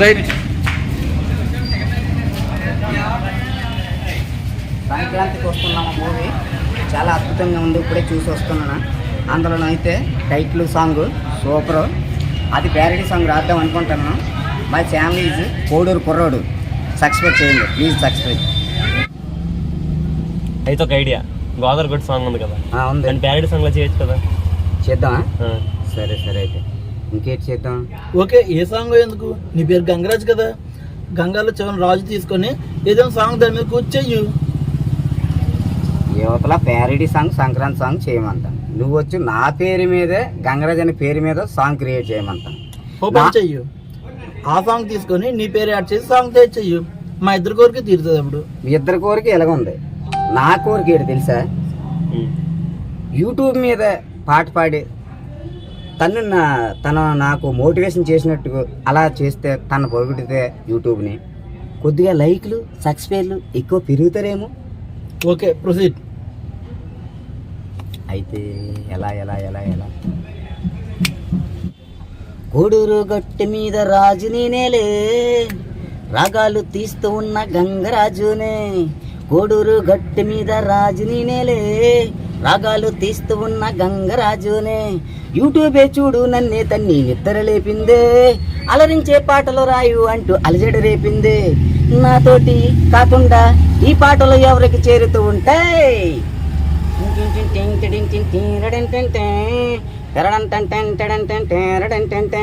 Right సంక్రాంతికి వస్తున్నాము movie. చాలా అద్భుతంగా ఉంది. ఇప్పుడే చూసి వస్తున్నాను. అందులో అయితే టైటిల్ సాంగ్ సూపర్. అది ప్యారడీ సాంగ్ రాద్దాం అనుకుంటున్నాను. మై ఛానల్ ఈజ్ కోడూరు కుర్రోడు. సబ్స్క్రైబ్ చేయండి. ప్లీజ్ సబ్స్క్రైబ్ అయితే ఒక ఐడియా గోదావరి గొడ్డు సాంగ్ ఉంది కదా. ఉంది. ప్యారెడీ సాంగ్లో చేయొచ్చు కదా. చేద్దామా. సరే సరే అయితే. ఇంకేటి చేద్దాం? ఓకే ఏ సాంగ్ ఎందుకు? నీ పేరు గంగరాజ్ కదా? గంగాలో చివరి రాజు తీసుకొని ఏదైనా సాంగ్ దాని మీద కూర్చోయ్యు. యువతల ప్యారడీ సాంగ్ సంక్రాంతి సాంగ్ చేయమంటాను నువ్వు వచ్చి నా పేరు మీదే గంగరాజ్ అనే పేరు మీద సాంగ్ క్రియేట్ చేయమంటాను ఓ పని చెయ్యు. ఆ సాంగ్ తీసుకొని నీ పేరు యాడ్ చేసి సాంగ్ తయారు చెయ్యు. మా ఇద్దరి కోరిక తీరుతుంది అప్పుడు. మీ ఇద్దరి కోరిక ఇలాగ ఉంది నా కోరిక ఏంటి తెలుసా. యూట్యూబ్ మీద పాట పాడి తను నా తన నాకు మోటివేషన్ చేసినట్టు అలా చేస్తే తను పొగిడితే యూట్యూబ్ని. కొద్దిగా లైక్లు సబ్స్క్రైబ్లు ఎక్కువ పెరుగుతారేమో. Okay proceed. అయితే ఎలా ఎలా ఎలా ఎలా. కోడూరు గట్టి మీద రాజు నేనేలే. రాగాలు తీస్తూ ఉన్న గంగరాజునే. కోడూరు గట్టి మీద రాజు నేనేలే. రాగాలు తీస్తూ ఉన్న గంగరాజునే యూట్యూబే చూడు నన్నే తన్ని నిద్ర లేపిందే అలరించే పాటలు రాయు అంటూ అలజడి రేపిందే నాతోటి కాకుండా ఈ పాటలు ఎవరికి చేరుతూ ఉంటాయి టెరడంటే